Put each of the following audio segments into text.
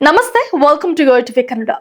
ನಮಸ್ತೆ welcome to your TV Kannada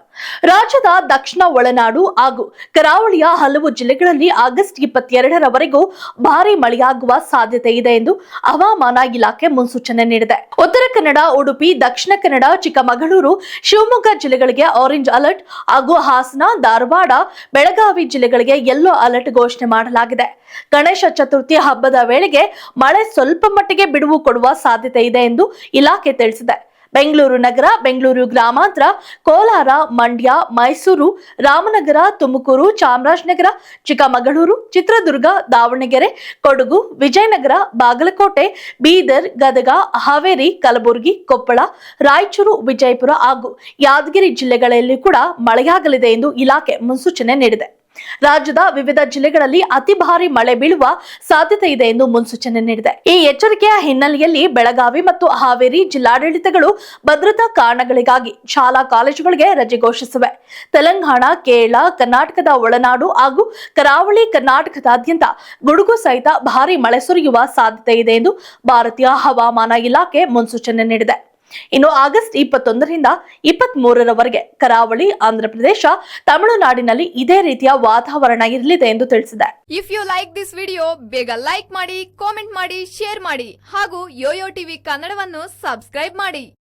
ರಾಜ್ಯದ ದಕ್ಷಿಣ ಒಳನಾಡು ಹಾಗೂ ಕರಾವಳಿಯ ಹಲವು ಜಿಲ್ಲೆಗಳಲ್ಲಿ ಆಗಸ್ಟ್ ಇಪ್ಪತ್ತೆರಡರವರೆಗೂ ಭಾರಿ ಮಳೆಯಾಗುವ ಸಾಧ್ಯತೆ ಇದೆ ಎಂದು ಹವಾಮಾನ ಇಲಾಖೆ ಮುನ್ಸೂಚನೆ ನೀಡಿದೆ. ಉತ್ತರ ಕನ್ನಡ, ಉಡುಪಿ, ದಕ್ಷಿಣ ಕನ್ನಡ, ಚಿಕ್ಕಮಗಳೂರು, ಶಿವಮೊಗ್ಗ ಜಿಲ್ಲೆಗಳಿಗೆ ಆರೆಂಜ್ ಅಲರ್ಟ್ ಹಾಗೂ ಹಾಸನ, ಧಾರವಾಡ, ಬೆಳಗಾವಿ ಜಿಲ್ಲೆಗಳಿಗೆ ಯೆಲ್ಲೋ ಅಲರ್ಟ್ ಘೋಷಣೆ ಮಾಡಲಾಗಿದೆ. ಗಣೇಶ ಚತುರ್ಥಿ ಹಬ್ಬದ ವೇಳೆಗೆ ಮಳೆ ಸ್ವಲ್ಪ ಮಟ್ಟಿಗೆ ಬಿಡುವು ಕೊಡುವ ಸಾಧ್ಯತೆ ಇದೆ ಎಂದು ಇಲಾಖೆ ತಿಳಿಸಿದೆ. ಬೆಂಗಳೂರು ನಗರ, ಬೆಂಗಳೂರು ಗ್ರಾಮಾಂತರ, ಕೋಲಾರ, ಮಂಡ್ಯ, ಮೈಸೂರು, ರಾಮನಗರ, ತುಮಕೂರು, ಚಾಮರಾಜನಗರ, ಚಿಕ್ಕಮಗಳೂರು, ಚಿತ್ರದುರ್ಗ, ದಾವಣಗೆರೆ, ಕೊಡಗು, ವಿಜಯನಗರ, ಬಾಗಲಕೋಟೆ, ಬೀದರ್, ಗದಗ, ಹಾವೇರಿ, ಕಲಬುರಗಿ, ಕೊಪ್ಪಳ, ರಾಯಚೂರು, ವಿಜಯಪುರ ಹಾಗೂ ಯಾದಗಿರಿ ಜಿಲ್ಲೆಗಳಲ್ಲಿ ಕೂಡ ಮಳೆಯಾಗಲಿದೆ ಎಂದು ಇಲಾಖೆ ಮುನ್ಸೂಚನೆ ನೀಡಿದೆ. ರಾಜ್ಯದ ವಿವಿಧ ಜಿಲ್ಲೆಗಳಲ್ಲಿ ಅತಿ ಭಾರಿ ಮಳೆ ಬೀಳುವ ಸಾಧ್ಯತೆ ಇದೆ ಎಂದು ಮುನ್ಸೂಚನೆ ನೀಡಿದೆ. ಈ ಎಚ್ಚರಿಕೆಯ ಹಿನ್ನೆಲೆಯಲ್ಲಿ ಬೆಳಗಾವಿ ಮತ್ತು ಹಾವೇರಿ ಜಿಲ್ಲಾಡಳಿತಗಳು ಭದ್ರತಾ ಕಾರಣಗಳಿಗಾಗಿ ಶಾಲಾ ಕಾಲೇಜುಗಳಿಗೆ ರಜೆ ಘೋಷಿಸಿವೆ. ತೆಲಂಗಾಣ, ಕೇರಳ, ಕರ್ನಾಟಕದ ಒಳನಾಡು ಹಾಗೂ ಕರಾವಳಿ ಕರ್ನಾಟಕದಾದ್ಯಂತ ಗುಡುಗು ಸಹಿತ ಭಾರಿ ಮಳೆ ಸುರಿಯುವ ಸಾಧ್ಯತೆ ಇದೆ ಎಂದು ಭಾರತೀಯ ಹವಾಮಾನ ಇಲಾಖೆ ಮುನ್ಸೂಚನೆ ನೀಡಿದೆ. ಇನ್ನು ಆಗಸ್ಟ್ ಇಪ್ಪತ್ತೊಂದರಿಂದ ಇಪ್ಪತ್ತ್ ಮೂರರವರೆಗೆ ಕರಾವಳಿ ಆಂಧ್ರಪ್ರದೇಶ ತಮಿಳುನಾಡಿನಲ್ಲಿ ಇದೇ ರೀತಿಯ ವಾತಾವರಣ ಇರಲಿದೆ ಎಂದು ತಿಳಿಸಿದೆ. If you like this video ಬೇಗ ಲೈಕ್ ಮಾಡಿ ಕಾಮೆಂಟ್ ಮಾಡಿ ಶೇರ್ ಮಾಡಿ ಹಾಗೂ ಯೋಯೋ ಟಿವಿ ಕನ್ನಡವನ್ನು ಸಬ್ಸ್ಕ್ರೈಬ್ ಮಾಡಿ.